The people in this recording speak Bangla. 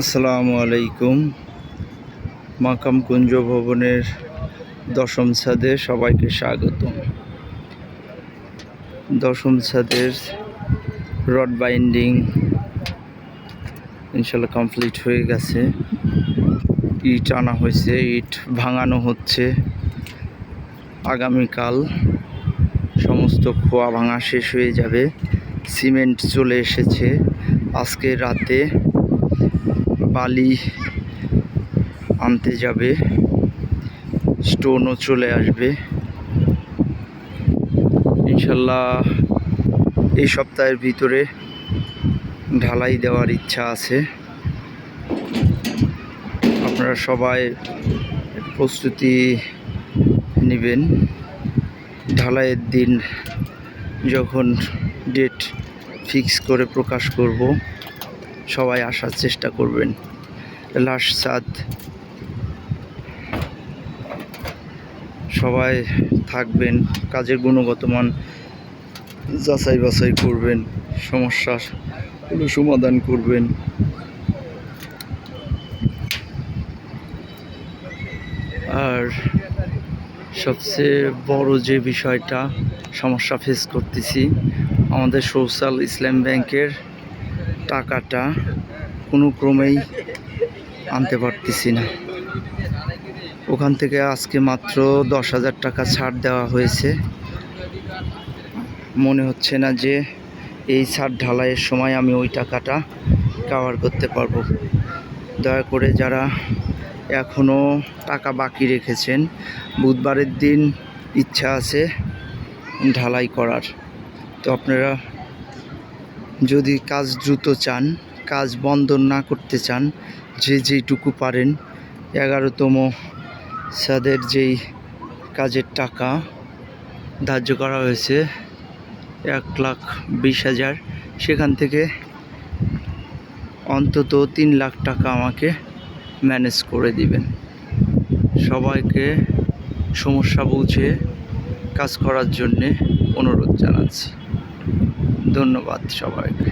আসসালামু আলাইকুম। মাকাম কুঞ্জ ভবনের দশম ছাদে সবাইকে স্বাগত দশম ছাদের রড বাইন্ডিং ইনশাল্লাহ কমপ্লিট হয়ে গেছে। ইট আনা হয়েছে, ইট ভাঙানো হচ্ছে। আগামীকাল সমস্ত খোয়া ভাঙা শেষ হয়ে যাবে। সিমেন্ট চলে এসেছে। আজকে রাতে বালি আনতে যাবে স্টোনও চলে আসবে। ইনশাল্লাহ এই সপ্তাহের ভিতরে ঢালাই দেওয়ার ইচ্ছা আছে। আপনারা সবাই প্রস্তুতি নেবেন। ঢালাইয়ের দিন যখন ডেট ফিক্স করে প্রকাশ করব। সবাই আসার চেষ্টা করবেন। লাস্ট সাদ। সবাই থাকবেন, কাজের গুণগত মান যাচাই বাছাই করবেন, সমস্যার সমাধান করবেন। আর সবচেয়ে বড় যে বিষয়টা, সমস্যা ফেস করতেছি, আমাদের সোশ্যাল ইসলাম ব্যাংকের টাকাটা কোনো ক্রমেই আনতে পারতেছি না। ওখান থেকে আজকে মাত্র দশ হাজার টাকা ছাড় দেওয়া হয়েছে। মনে হচ্ছে না যে এই ছাড় ঢালাইয়ের সময় আমি ওই টাকাটা কাভার করতে পারব। দয়া করে যারা এখনও টাকা বাকি রেখেছেন, বুধবারের দিন ইচ্ছা আছে ঢালাই করার। তো আপনারা যদি কাজ দ্রুত চান, কাজ বন্ধ না করতে চান, যে যেইটুকু পারেন, এগারোতম সাদের যেই কাজের টাকা ধার্য করা হয়েছে, এক লাখ বিশ হাজার, সেখান থেকে অন্তত তিন লাখ টাকা আমাকে ম্যানেজ করে দিবেন। সবাইকে সমস্যা বুঝে কাজ করার জন্যে অনুরোধ জানাচ্ছি। ধন্যবাদ সবাইকে।